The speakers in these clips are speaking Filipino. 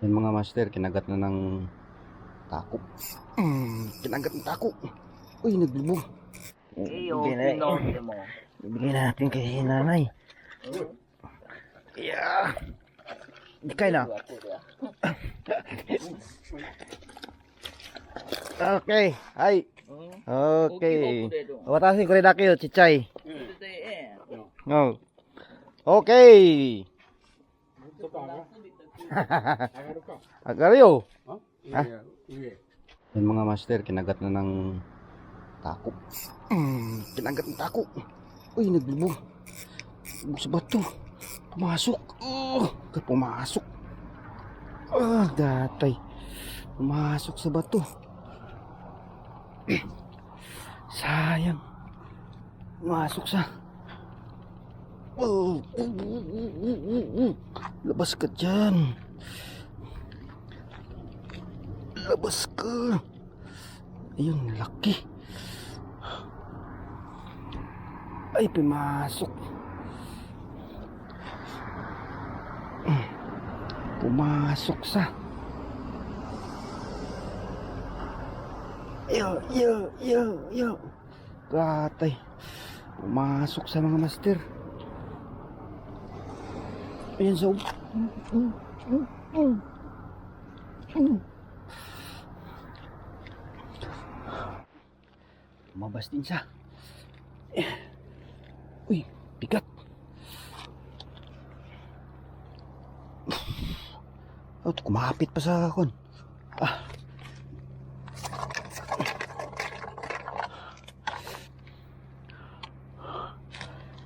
Yung mga master, kinagat na ng tako. Mm, kinagat ng tako. Uy, nagbubog. Iyo, Bigyan na- pinonte mo. Bibigyan natin kay nanay. Yeah. Di kayo na. Okay. Ay. Okay. Watasin ko rin na kayo, chichay. No. Okay. Agaryo. Ha? Yung mga master, kinagat na ng tako. Mm, kinagat ng tako. Uy, nagbubog. Bubog sa bato. Pumasok. Oh, pumasok. Ah, datay. Pumasok sa bato. Sayang. Pumasok sa... Oh, oh, oh, oh, oh, oh. Labas ka dyan. Labas ka. Ayun, laki. Ay, pumasok. Pumasok sa... Yo, yo, yo, yo. Gatay. Pumasok sa mga master. Ayan sa... Mabas din siya. Uy, bigat. Oh, kumapit pa sa kon. Ah.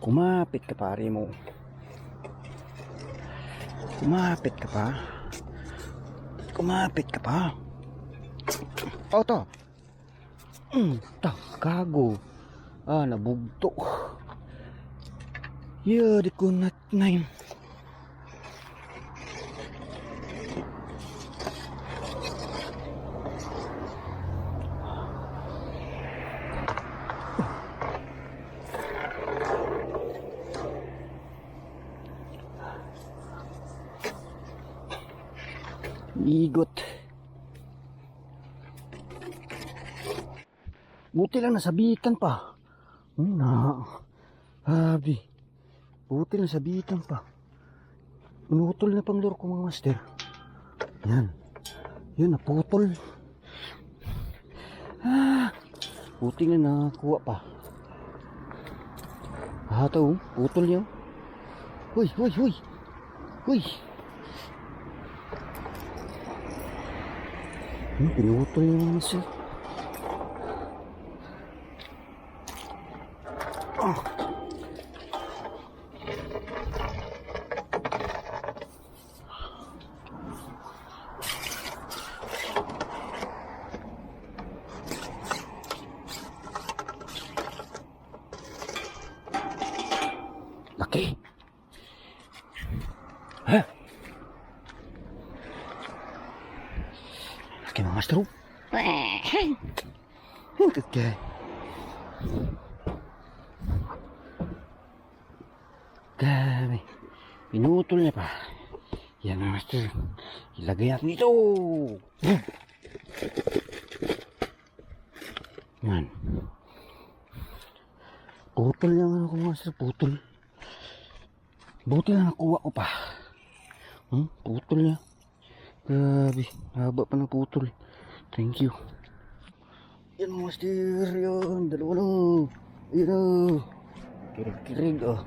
Kumapit ka pare mo. Kumapit ka pa. Kumapit ka pa. Oh, to. Mm, ta, gago. Ah, nabugto. Yeah, di ko nat nine. Igot. Buti lang nasabitan pa. Na. Habi. Buti lang nasabitan pa. Pinutol na pang lure ko mga master. Yan. Yun, naputol. Ah. Buti nga nakakuha pa. Ito, oh. putol niya. Huy, huy, huy. Huy. Hmm, pinutol niya naman siya. Laki. Ha? Laki mga master. oh. Hintid ka. Dami. Pinutol niya pa. Yan mga master. Ilagay natin dito. Yan. Putol lang ako master. Putol. Buti na nakuha ko pa. Hmm? Putol niya. Grabe. Haba pa ng putol. Thank you. Yan mga master. Yan. Dalawa na. Yan na. Kirig-kirig oh.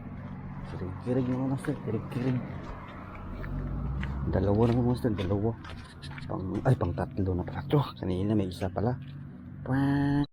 Kirig-kirig mga master. Kirig-kirig. Dalawa na mga master. Dalawa. Pang, ay, pang tatlo na pala. Kanina may isa pala. Pwang.